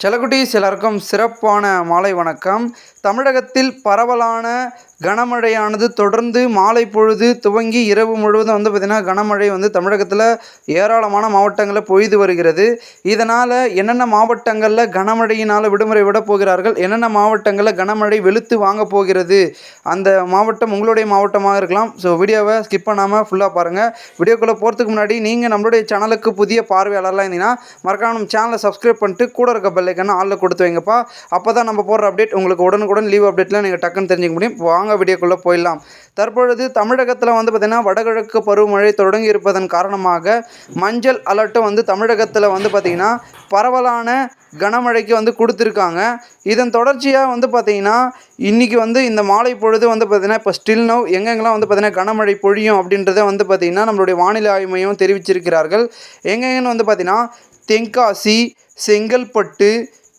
செல்லக்குட்டீஸ் எல்லாருக்கும் சிறப்பான மாலை வணக்கம். தமிழகத்தில் பரவலான கனமழையானது தொடர்ந்து மாலை பொழுது துவங்கி இரவு முழுவதும் வந்து பார்த்திங்கன்னா கனமழை வந்து தமிழகத்தில் ஏராளமான மாவட்டங்களில் பொய்து வருகிறது. இதனால் என்னென்ன மாவட்டங்களில் கனமழையினால் விடுமுறை விட போகிறார்கள் என்னென்ன மாவட்டங்களில் கனமழை வெளுத்து வாங்க போகிறது அந்த மாவட்டம் உங்களுடைய மாவட்டமாக இருக்கலாம். ஸோ வீடியோவை ஸ்கிப் பண்ணாமல் ஃபுல்லாக பாருங்கள் வீடியோக்குள்ளே போகிறதுக்கு முன்னாடி நீங்கள் நம்மளுடைய சேனலுக்கு புதிய பார்வையாளர்லாம் இருந்தீங்கன்னா மறக்காம நம்ம சேனலை சப்ஸ்கிரைப் பண்ணிட்டு கூட இருக்க பெல்லைக்கான ஆளில் கொடுத்து வைங்கப்பா. அப்போ தான் நம்ம போடுற அப்டேட் உங்களுக்கு உடனுக்குடன் லீவ் அப்டேட்டில் நீங்கள் டக்குன்னு தெரிஞ்சுக்க முடியும். வாங்க வீடியோக்குள்ளே போயிடலாம். தற்பொழுது தமிழகத்தில் வந்து பார்த்திங்கன்னா வடகிழக்கு பருவமழை தொடங்கி இருப்பதன் காரணமாக மஞ்சள் அலர்ட்டும் வந்து தமிழகத்தில் வந்து பார்த்திங்கன்னா பரவலான கனமழைக்கு வந்து கொடுத்துருக்காங்க. இதன் தொடர்ச்சியாக வந்து பார்த்திங்கன்னா இன்றைக்கி வந்து இந்த மாலை பொழுது வந்து பார்த்திங்கன்னா இப்போ ஸ்டில் நவ் எங்கெங்கெல்லாம் வந்து பார்த்திங்கன்னா கனமழை பொழியும் அப்படின்றத வந்து பார்த்திங்கன்னா நம்மளுடைய வானிலை ஆய்வு மையம் தெரிவிச்சிருக்கிறார்கள். எங்கெங்கன்னு வந்து பார்த்திங்கன்னா தென்காசி செங்கல்பட்டு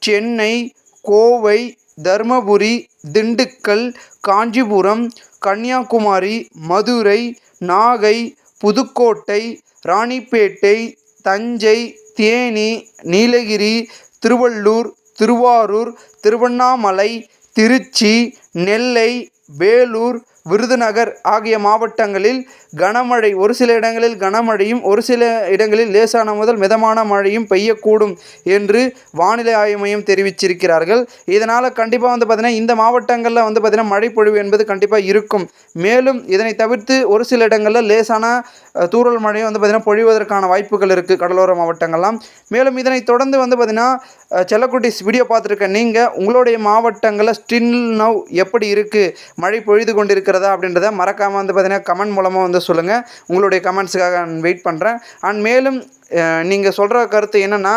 சென்னை கோவை தருமபுரி திண்டுக்கல் காஞ்சிபுரம் கன்னியாகுமரி மதுரை நாகை புதுக்கோட்டை ராணிப்பேட்டை தஞ்சை தேனி நீலகிரி திருவள்ளூர் திருவாரூர் திருவண்ணாமலை திருச்சி நெல்லை வேலூர் விருதுநகர் ஆகிய மாவட்டங்களில் கனமழை ஒரு சில இடங்களில் கனமழையும் ஒரு சில இடங்களில் லேசான முதல் மிதமான மழையும் பெய்யக்கூடும் என்று வானிலை ஆய்வு மையம் தெரிவிச்சிருக்கிறார்கள். இதனால் கண்டிப்பாக வந்து பார்த்திங்கன்னா இந்த மாவட்டங்களில் வந்து பார்த்திங்கன்னா மழை பொழிவு என்பது கண்டிப்பாக இருக்கும். மேலும் இதனை தவிர்த்து ஒரு சில இடங்களில் லேசான தூரல் தூறல் மழையும் வந்து பார்த்திங்கன்னா பொழிவதற்கான வாய்ப்புகள் இருக்குது கடலோர மாவட்டங்கள்லாம். மேலும் இதனை தொடர்ந்து வந்து பார்த்திங்கன்னா செல்லக்குட்டிஸ் வீடியோ பார்த்துருக்க நீங்கள் உங்களுடைய மாவட்டங்களில் ஸ்டில் நவ் எப்படி இருக்குது மழை பொழிது இருக்கிறதா அப்படின்றத மறக்காமல் வந்து பார்த்திங்கன்னா கமெண்ட் மூலமாக வந்து சொல்லுங்கள் உங்களுடைய கமெண்ட்ஸுக்காக நான் வெயிட் பண்ணுறேன் அண்ட் மேலும் நீங்கள் சொல்கிற கருத்து என்னென்னா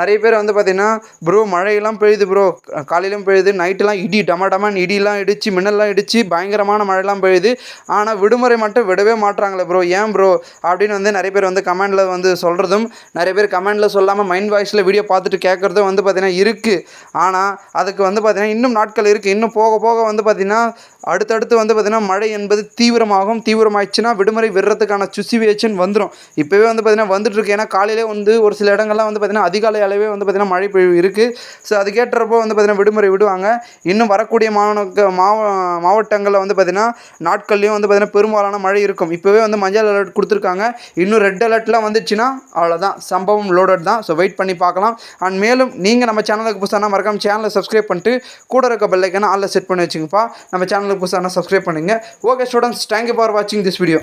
நிறைய பேர் வந்து பார்த்திங்கன்னா ப்ரோ மழையெல்லாம் பெய்யுது ப்ரோ. காலையிலும் பெய்யுது நைட்டெலாம் இடி டம டமன்னு இடிலாம் இடித்து மின்னல்லாம் இடித்து பயங்கரமான மழைலாம் பெய்யுது. ஆனால் விடுமுறை மட்டும் விடவே மாட்றாங்களே ப்ரோ. ஏன் ப்ரோ? அப்படின்னு வந்து நிறைய பேர் வந்து கமெண்டில் வந்து சொல்கிறதும் நிறைய பேர் கமெண்டில் சொல்லாமல் மைண்ட் வாய்ஸில் வீடியோ பார்த்துட்டு கேட்குறதும் வந்து பார்த்திங்கன்னா இருக்குது ஆனால் அதுக்கு வந்து பார்த்திங்கன்னா இன்னும் நாட்கள் இருக்குது இன்னும் போக போக வந்து பார்த்திங்கன்னா அடுத்தடுத்து வந்து பார்த்திங்கன்னா மழை என்பது தீவிரமாகும். தீவிரமாகிடுச்சுன்னா விடுமுறை விடுறதுக்கான சுச்சுவேஷன் வந்துடும் இப்போவே வந்து பார்த்திங்கன்னா வந்துட்டுருக்கு ஏன்னா காலையிலே வந்து ஒரு சில இடங்கள்லாம் வந்து பார்த்திங்கன்னா அதிகாலை அளவே வந்து பார்த்திங்கன்னா மழை பொழிவு இருக்குது ஸோ அதுக்கேற்றப்போ வந்து பார்த்திங்கன்னா விடுமுறை விடுவாங்க. இன்னும் வரக்கூடிய மாவட்ட மாவ மாவட்டங்களில் வந்து பார்த்திங்கன்னா நாட்கள்லேயும் வந்து பார்த்திங்கன்னா பெரும்பாலான மழை இருக்கும். இப்போவே வந்து மஞ்சள் அலர்ட் கொடுத்துருக்காங்க. இன்னும் ரெட் அலர்ட்லாம் வந்துச்சுன்னா அவ்வளோதான் சம்பவம் லோடட் தான். ஸோ வெயிட் பண்ணி பார்க்கலாம். அண்ட் மேலும் நீங்கள் நம்ம சேனலுக்கு புதுசானா மறக்காமல் சேனலை சப்ஸ்கிரைப் பண்ணிட்டு கூட இருக்க பெல்லைக்கான ஆளில் செட் பண்ணி வச்சுங்கப்பா. நம்ம சேனலுக்கு புதுசாக சப்ஸ்கிரைப் பண்ணுங்க. Okay students thank you for வாட்சிங் திஸ் வீடியோ